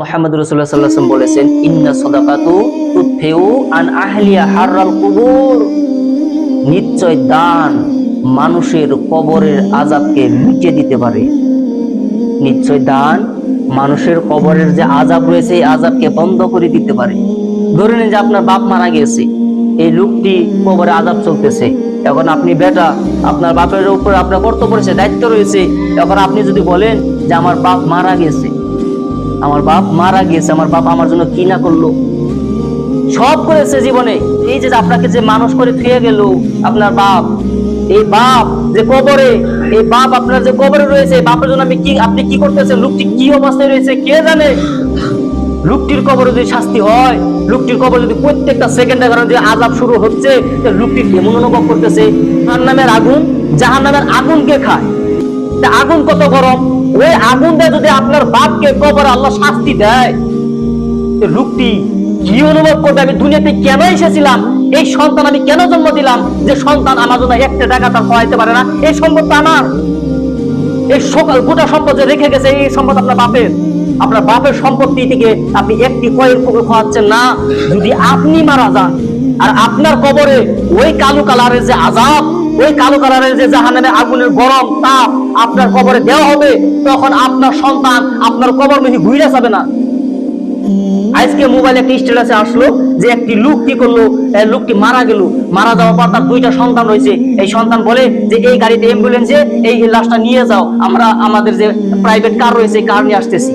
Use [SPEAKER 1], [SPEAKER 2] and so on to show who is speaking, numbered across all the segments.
[SPEAKER 1] মোহাম্মদ রসুল্লাহ সাল্লাম বলেছেন, ইন্না সদাকাতু তুৎফেউ আন আহলিয়া হাররাল কুবুর। নিশ্চয় দান মানুষের কবরের আজাবকে মিটিয়ে দিতে পারে। নিশ্চয় দান মানুষের কবরের যে আজাব রয়েছে, এই আজাবকে বন্ধ করে দিতে পারে। ধরে নিন যে আপনার বাপ মারা গেছে, এই লোকটি কবরে আজাব চলতেছে। এখন আপনি বেটা, আপনার বাপের উপর আপনার কর্তব্য রয়েছে, দায়িত্ব রয়েছে। এখন আপনি যদি বলেন যে আমার বাপ মারা গেছে আমার বাপ মারা গিয়েছে, আমার বাপ আমার জন্য কি না করল? সব করেছে জীবনে। এই যে আপনাকে যে মানুষ করে ফিরে গেল, আপনার বাপ, এই বাপ যে কবরে, এই বাপ আপনার যে কবরে রয়েছে বাপের জন্য আমি কি, আপনি কি করতেছেন? লোকটি কি অবস্থায় রয়েছে, কে জানে? লোকটির কবরে যদি শাস্তি হয়, লোকটির কবর যদি প্রত্যেকটা সেকেন্ডের কারণে যে আজাব শুরু হচ্ছে লোকটি কেমন অনুভব করতেছে? তার নামের আগুন জাহান নামের আগুনকে খায়? তা আগুন কত গরম? ওই আগুন আপনার বাপকে কবর আল্লাহ শাস্তি দেয়। লোকটি কি অনুভব করবে? আমি দুনিয়াতে কেন এসেছিলাম? এই সন্তান আমি কেন জন্ম দিলাম? যে সন্তান আমার জন্য একটা টাকা তার খাওয়াইতে পারে না, এই সম্পদ আমার। এই সকাল গোটা সম্পদ যে রেখে গেছে, এই সম্পদ আপনার বাপের। আপনার বাপের সম্পত্তি থেকে আপনি একটি কয়ের পুকুর খাওয়াচ্ছেন না। যদি আপনি মারা যান, আর আপনার কবরে ওই কালো কালারের যে আজাব ওই কালো কালারের যে জাহানের আগুনের গরম তাপ আপনার কবরে দেওয়া হবে, তখন আপনার সন্তান আপনার কবর মেহি ঘুরে যাবে না। আজকে মোবাইলে একটা স্ট্যাটাসে আসলো যে একটি লোক কি করল লোকটি মারা গেল। মারা যাওয়ার পর তার দুইটা সন্তান রয়েছে। এই সন্তান বলে যে, এই গাড়িতে অ্যাম্বুলেন্সে এই লাশটা নিয়ে যাও। আমরা আমাদের যে প্রাইভেট কার রয়েছে কার নিয়ে আসতেছি।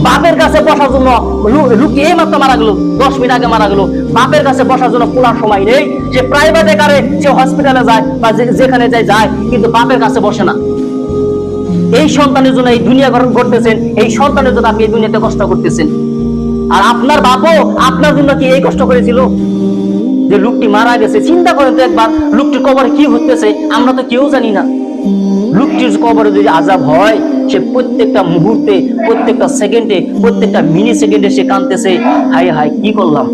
[SPEAKER 1] বাপের কাছে বসার জন্য লু- লোকটি এই মাত্র মারা গেল। দশ মিনিট আগে মারা গেল। বাপের কাছে বসার জন্য পুরার সময় নেই। যে প্রাইভেটে কারে যে হসপিটালে যায় বা যেখানে যায় যায়, কিন্তু বাপের কাছে বসে না। এই সন্তানের জন্য এই দুনিয়া গঠন করতেছেন, এই সন্তানের জন্য আপনি এই দুনিয়াতে কষ্ট করতেছেন। আর আপনার বাপও আপনার জন্য কি এই কষ্ট করেছিল? যে লোকটি মারা গেছে। চিন্তা করেন তো একবার, লোকটির কবরে কি হতেছে আমরা তো কেউ জানি না। লোকটির কবরে যদি আজাব হয়, সে প্রত্যেকটা মুহূর্তে, প্রত্যেকটা সেকেন্ডে প্রত্যেকটা মিনি সেকেন্ডে সে কাঁদতেছে। হাই হাই কি করলাম?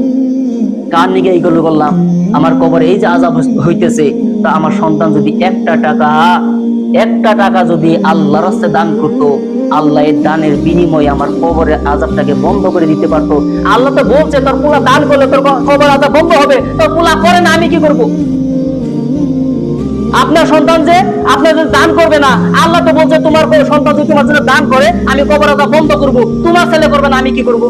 [SPEAKER 1] কার নিগে এইগুলো করলাম আমার কবরে এই যে আজাব হইতেছে, তা আমার সন্তান যদি একটা টাকা একটা টাকা যদি আল্লাহ রাস্তায় দান করতো, আল্লাহ এর দানের বিনিময়ে আমার কবরের আজাবটাকে বন্ধ করে দিতে পারতো। আল্লাহ তো বলছে, তোর পোলা দান করলে তোর কবর আজাব বন্ধ হবে, তোর পোলা করে না, আমি কি করব? আপনার সন্তান যে আপনার যদি দান করবে না, আল্লাহ তো বলছে, তোমার সন্তান যদি তোমার জন্য দান করে, আমি কবর আজাব বন্ধ করব, তোমার ছেলে করবে না, আমি কি করব?